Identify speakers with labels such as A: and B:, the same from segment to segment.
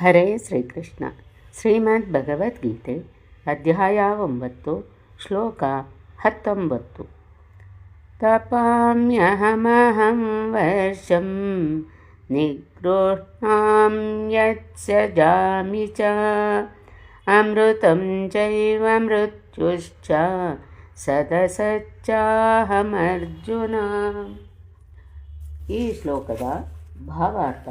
A: ಹರೇ ಶ್ರೀಕೃಷ್ಣ ಶ್ರೀಮದ್ ಭಗವದ್ಗೀತೆ ಅಧ್ಯಾಯ ಒಂಬತ್ತು ಶ್ಲೋಕ ಹತ್ತೊಂಬತ್ತು ತಪಾಮ್ಯಹಮಹಂ ವರ್ಷಂ ನಿಗೃಹ್ಣಾಂ ಯತ್ಸ್ಯಜಾಮಿ ಚ ಅಮೃತಂ ಚೈವ ಮೃತ್ಯುಶ್ಚ ಸದಸಚ್ಚಾಹಮರ್ಜುನ ಈ ಶ್ಲೋಕದ ಭಾವಾರ್ಥ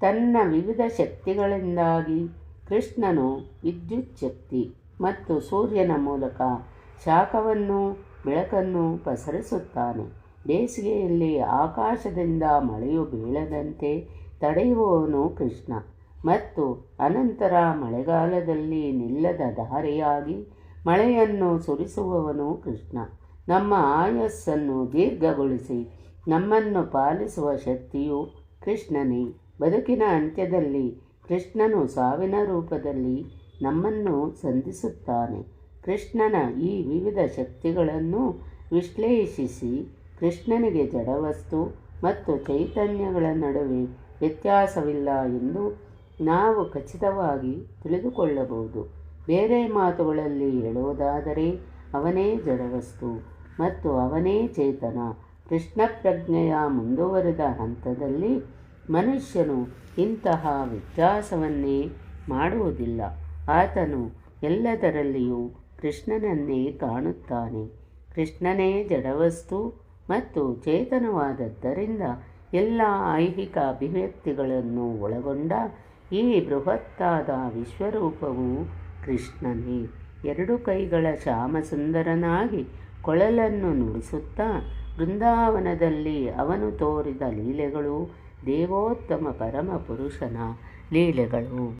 A: ತನ್ನ ವಿವಿಧ ಶಕ್ತಿಗಳಿಂದಾಗಿ ಕೃಷ್ಣನು ವಿದ್ಯುತ್ ಶಕ್ತಿ ಮತ್ತು ಸೂರ್ಯನ ಮೂಲಕ ಶಾಖವನ್ನು, ಬೆಳಕನ್ನು ಪಸರಿಸುತ್ತಾನೆ. ಬೇಸಿಗೆಯಲ್ಲಿ ಆಕಾಶದಿಂದ ಮಳೆಯು ಬೀಳದಂತೆ ತಡೆಯುವವನು ಕೃಷ್ಣ ಮತ್ತು ಅನಂತರ ಮಳೆಗಾಲದಲ್ಲಿ ನಿಲ್ಲದ ದಾರಿಯಾಗಿ ಮಳೆಯನ್ನು ಸುರಿಸುವವನು ಕೃಷ್ಣ. ನಮ್ಮ ಆಯಸ್ಸನ್ನು ದೀರ್ಘಗೊಳಿಸಿ ನಮ್ಮನ್ನು ಪಾಲಿಸುವ ಶಕ್ತಿಯು ಕೃಷ್ಣನೇ. ಬದುಕಿನ ಅಂತ್ಯದಲ್ಲಿ ಕೃಷ್ಣನು ಸಾವಿನ ರೂಪದಲ್ಲಿ ನಮ್ಮನ್ನು ಸಂಧಿಸುತ್ತಾನೆ. ಕೃಷ್ಣನ ಈ ವಿವಿಧ ಶಕ್ತಿಗಳನ್ನು ವಿಶ್ಲೇಷಿಸಿ ಕೃಷ್ಣನಿಗೆ ಜಡವಸ್ತು ಮತ್ತು ಚೈತನ್ಯಗಳ ನಡುವೆ ವ್ಯತ್ಯಾಸವಿಲ್ಲ ಎಂದು ನಾವು ಖಚಿತವಾಗಿ ತಿಳಿದುಕೊಳ್ಳಬಹುದು. ಬೇರೆ ಮಾತುಗಳಲ್ಲಿ ಹೇಳುವುದಾದರೆ, ಅವನೇ ಜಡವಸ್ತು ಮತ್ತು ಅವನೇ ಚೇತನ. ಕೃಷ್ಣ ಪ್ರಜ್ಞೆಯ ಮುಂದುವರೆದ ಹಂತದಲ್ಲಿ ಮನುಷ್ಯನು ಇಂತಹ ವ್ಯತ್ಯಾಸವನ್ನೇ ಮಾಡುವುದಿಲ್ಲ. ಆತನು ಎಲ್ಲದರಲ್ಲಿಯೂ ಕೃಷ್ಣನನ್ನೇ ಕಾಣುತ್ತಾನೆ. ಕೃಷ್ಣನೇ ಜಡವಸ್ತು ಮತ್ತು ಚೇತನವಾದದ್ದರಿಂದ ಎಲ್ಲ ಐಹಿಕ ಅಭಿವ್ಯಕ್ತಿಗಳನ್ನು ಒಳಗೊಂಡ ಈ ಬೃಹತ್ತಾದ ವಿಶ್ವರೂಪವು ಕೃಷ್ಣನೇ. ಎರಡು ಕೈಗಳ ಶ್ಯಾಮಸುಂದರನಾಗಿ ಕೊಳಲನ್ನು ನುಡಿಸುತ್ತಾ ಬೃಂದಾವನದಲ್ಲಿ ಅವನು ತೋರಿದ ಲೀಲೆಗಳು ದೇವೋತ್ತಮ ಪರಮಪುರುಷನ ಲೀಲೆಗಳು.